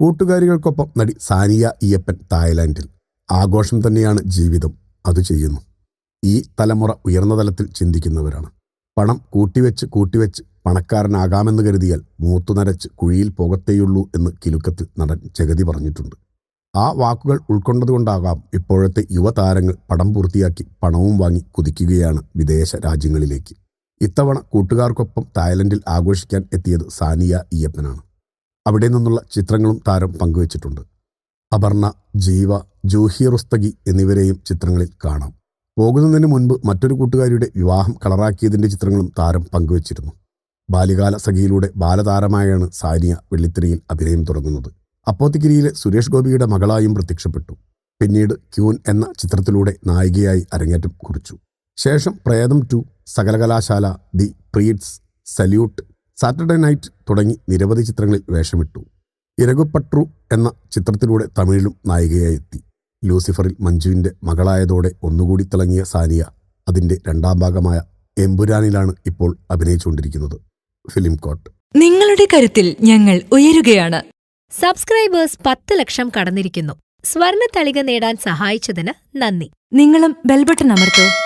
കൂട്ടുകാരികൾക്കൊപ്പം നടി സാനിയ ഇയപ്പൻ തായ്ലാന്റിൽ. ആഘോഷം തന്നെയാണ് ജീവിതം. അത് ചെയ്യുന്നു. ഈ തലമുറ ഉയർന്ന തലത്തിൽ ചിന്തിക്കുന്നവരാണ്. പണം കൂട്ടിവെച്ച് കൂട്ടിവെച്ച് പണക്കാരനാകാമെന്ന് കരുതിയാൽ മൂത്തുനരച്ച് കുഴിയിൽ പോകത്തേയുള്ളൂ എന്ന് കിലുക്കത്തിൽ നടൻ ജഗതി പറഞ്ഞിട്ടുണ്ട്. ആ വാക്കുകൾ ഉൾക്കൊണ്ടതുകൊണ്ടാകാം ഇപ്പോഴത്തെ യുവതാരങ്ങൾ പടം പൂർത്തിയാക്കി പണവും വാങ്ങി കുതിക്കുകയാണ് വിദേശ രാജ്യങ്ങളിലേക്ക്. ഇത്തവണ കൂട്ടുകാർക്കൊപ്പം തായ്ലൻഡിൽ ആഘോഷിക്കാൻ എത്തിയത് സാനിയ ഇയ്യപ്പനാണ് അവിടെ നിന്നുള്ള ചിത്രങ്ങളും താരം പങ്കുവച്ചിട്ടുണ്ട്. അപർണ ജീവ ജൂഹി റുസ്തഗി എന്നിവരെയും ചിത്രങ്ങളിൽ കാണാം. പോകുന്നതിന് മുൻപ് മറ്റൊരു കൂട്ടുകാരിയുടെ വിവാഹം കളറാക്കിയതിന്റെ ചിത്രങ്ങളും താരം പങ്കുവച്ചിരുന്നു. ബാല്യകാല സഖിയിലൂടെ ബാലതാരമായാണ് സാനിയ വെള്ളിത്തിരയിൽ അഭിനയം തുടങ്ങുന്നത്. അപ്പോത്തിക്കിരിയിലെ സുരേഷ് ഗോപിയുടെ മകളായും പ്രത്യക്ഷപ്പെട്ടു. പിന്നീട് ക്യൂൻ എന്ന ചിത്രത്തിലൂടെ നായികയായി അരങ്ങേറ്റം കുറിച്ചു. ശേഷം Pretham two Sakalakalashala the priest salute Saturday night തുടങ്ങി നിരവധി ചിത്രങ്ങളിൽ വേഷമിട്ടു. ഇരകുപട്രു എന്ന ചിത്രത്തിലൂടെ തമിഴിലും നായികയായി എത്തി ലൂസിഫറിൽ മഞ്ജുവിന്റെ മകളായതോടെ ഒന്നുകൂടി തിളങ്ങിയ സാനിയ അതിന്റെ രണ്ടാം ഭാഗമായ എമ്പുരാനിലാണ് ഇപ്പോൾ അഭിനയിച്ചുകൊണ്ടിരിക്കുന്നത്. Film coat. നിങ്ങളുടെ കരുത്തിൽ ഞങ്ങൾ ഉയരുകയാണ്. സബ്സ്ക്രൈബേഴ്സ് പത്ത് ലക്ഷം കടന്നിരിക്കുന്നു. സ്വർണ തളിക നേടാൻ സഹായിച്ചതിന് നന്ദി. നിങ്ങളും ബെൽബട്ടൺ അമർത്തോ.